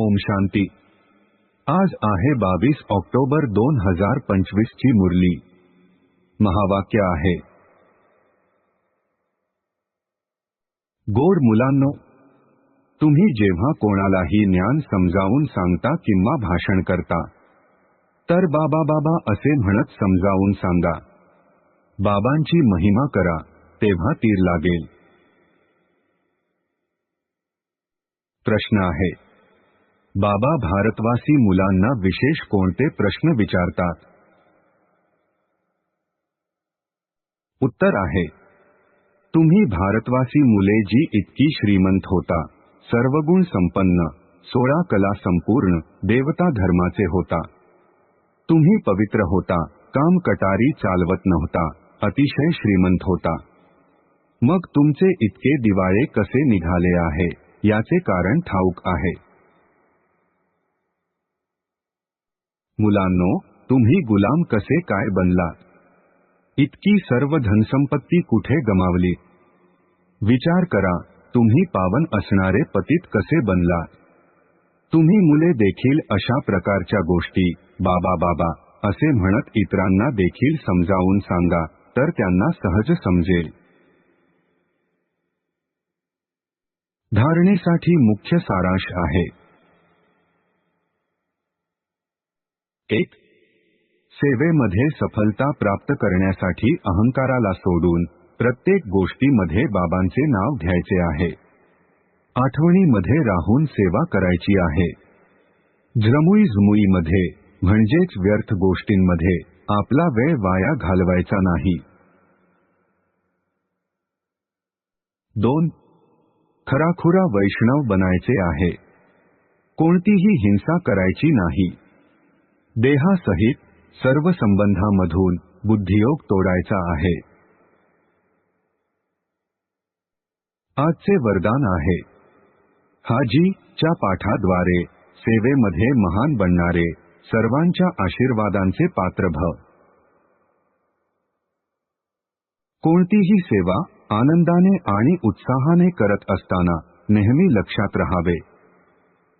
ओम शांती. आज आहे बावीस ऑक्टोबर दोन हजार पंचवीस ची मुरली. महावाक्य आहे. गोड मुलांनो तुम्ही जेव्हा कोणालाही ज्ञान समजावून सांगता किंवा भाषण करता तर बाबा बाबा असे म्हणत समजावून सांगा. बाबांची महिमा करा तेव्हा तीर लागेल. प्रश्न आहे. बाबा भारतवासी मुलांना विशेष कोणते प्रश्न विचारतात? उत्तर आहे. तुम्ही भारतवासी मुले जी इतकी श्रीमंत होता सर्वगुण संपन्न सोळा कला संपूर्ण देवता धर्माचे होता. तुम्ही पवित्र होता काम कटारी चालवत नव्हता अतिशय श्रीमंत होता. मग तुमचे इतके दिवाळे कसे निघाले आहे याचे कारण ठाऊक आहे. मुलांनो तुम्ही गुलाम कसे काय बनलात इतकी सर्व धनसंपत्ती कुठे गमावली? विचार करा तुम्ही पावन असणारे पतित कसे बनलात तुम्ही मुले देखील अशा प्रकारच्या गोष्टी बाबा बाबा असे म्हणत इतरांना देखील समजावून सांगा तर त्यांना सहज समजेल. धारणेसाठी मुख्य सारांश आहे. एक सेवेमध्ये सफलता प्राप्त करण्यासाठी अहंकाराला सोडून प्रत्येक गोष्टीमध्ये बाबांचे नाव घ्यायचे आहे. आठवणीमध्ये राहून सेवा करायची आहे. झ्रमुई झुमुईमध्ये म्हणजेच व्यर्थ गोष्टींमध्ये आपला वेळ वाया घालवायचा नाही. दोन खराखुरा वैष्णव बनायचे आहे. कोणतीही हिंसा करायची नाही. देहासहित सर्व संबंधामधून बुद्धियोग तोडायचा आहे. आजचे वरदान आहे. हाजी च्या पाठाद्वारे सेवेमध्ये महान बनणारे सर्वांच्या आशीर्वादांचे पात्र भव कोणतीही सेवा आनंदाने आणि उत्साहाने करत असताना नेहमी लक्षात रहावे.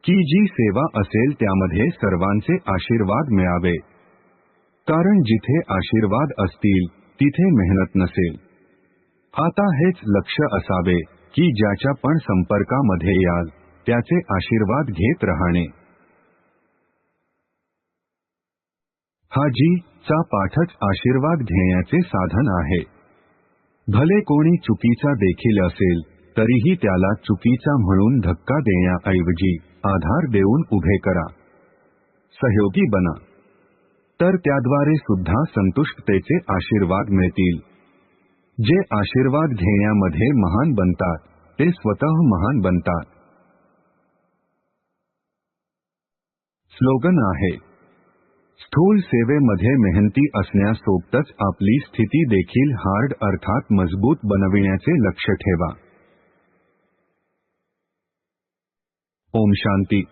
की जी सेवा असेल त्यामध्ये सर्वांचे आशीर्वाद मिळावे. कारण जिथे आशीर्वाद असतील तिथे मेहनत नसेल. आता हेच लक्ष असावे की ज्याच्या पण संपर्कामध्ये याल त्याचे आशीर्वाद घेत राहणे. हा जी चा पाठच आशीर्वाद घेण्याचे साधन आहे. भले कोणी चुकीचा देखील असेल तरीही त्याला चुकीचा म्हणून धक्का देण्याऐवजी आधार देऊन उभे करा. सहयोगी बना. तर त्याद्वारे सुद्धा संतुष्टतेचे आशीर्वाद मिळतील. जे आशीर्वाद घेण्यामध्ये महान बनतात ते स्वतः महान बनतात. स्लोगन आहे. स्थूल सेवेमध्ये मेहनती असण्यासोबतच आपली स्थिती देखील हार्ड अर्थात मजबूत बनविण्याचे लक्ष ठेवा. ओम शांती.